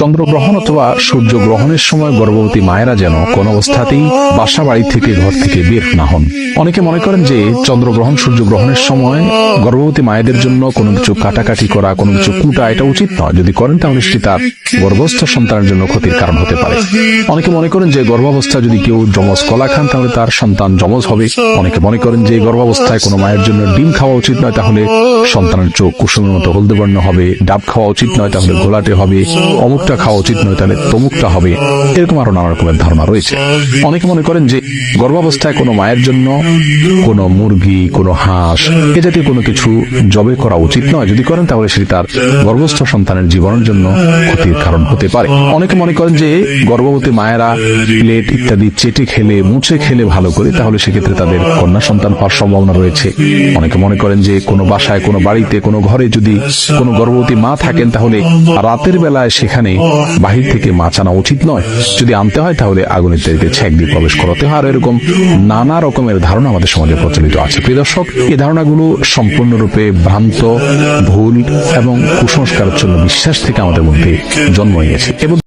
চন্দ্রগ্রহণ অথবা সূর্যগ্রহণের সময় গর্ভবতী মায়েরা যেন কোন অবস্থাতেই বাসা বাড়ি থেকে ঘর থেকে বের না হন। অনেকে মনে করেন যে চন্দ্রগ্রহণ, সূর্যগ্রহণের সময় গর্ভবতী মায়েদের জন্য কোনো কিছু কাটাকাটি করা, কোনো কিছু কুটা, এটা উচিত নয়। যদি করেন, তাহলে সেটি তার গর্ভস্থ সন্তানের জন্য ক্ষতির কারণ হতে পারে। অনেকে মনে করেন যে গর্ভাবস্থা যদি কেউ যমজ কলা খান, তাহলে তার সন্তান যমজ হবে। অনেকে মনে করেন যে গর্ভাবস্থায় কোনো মায়ের জন্য ডিম খাওয়া উচিত নয়, তাহলে সন্তানের চোখ কুসুমের মতো হলদে বর্ণ হবে, ডাব খাওয়া উচিত নয়, তাহলে গোলাটে হবে। অমুকটা খাওয়া উচিত নয়, তাহলে তমুকটা হবে। এরকম আরও নানা রকমের ধারণা রয়েছে। অনেকে মনে করেন যে, গর্ভাবস্থায় কোনো মায়ের জন্য কোনো মুরগি, কোনো হাঁস এ জাতীয় কোনো কিছু জবে করা উচিত নয়। যদি করেন, তাহলে সেটি তার গর্ভস্থ সন্তানের জীবনের জন্য ক্ষতির কারণ হতে পারে। অনেকে মনে করেন যে, গর্ভবতী মায়েরা প্লেট ইত্যাদি চেটে খেলে, মুছে খেলে ভালো করে, তাহলে সেক্ষেত্রে তাদের কন্যা সন্তান হওয়ার সম্ভাবনা রয়েছে। অনেকে মনে করেন যে, কোনো বাসায়, কোনো বাড়িতে, কোনো ঘরে যদি কোনো গর্ভবতী মা থাকেন, তাহলে রাতের বেলায় সেখানে বাহির থেকে মাছ আনা উচিত নয়। যদি আনতে হয় তাহলে আগুনের তেরিতে ছ্যাক দিয়ে প্রবেশ করাতে হয়। আর এরকম নানা রকমের ধারণা আমাদের সমাজে প্রচলিত আছে। প্রিয় দর্শক, এই ধারণাগুলো সম্পূর্ণরূপে ভ্রান্ত, ভুল এবং কুসংস্কারের জন্য বিশ্বাস থেকে আমাদের মধ্যে জন্ম নিয়েছে এবং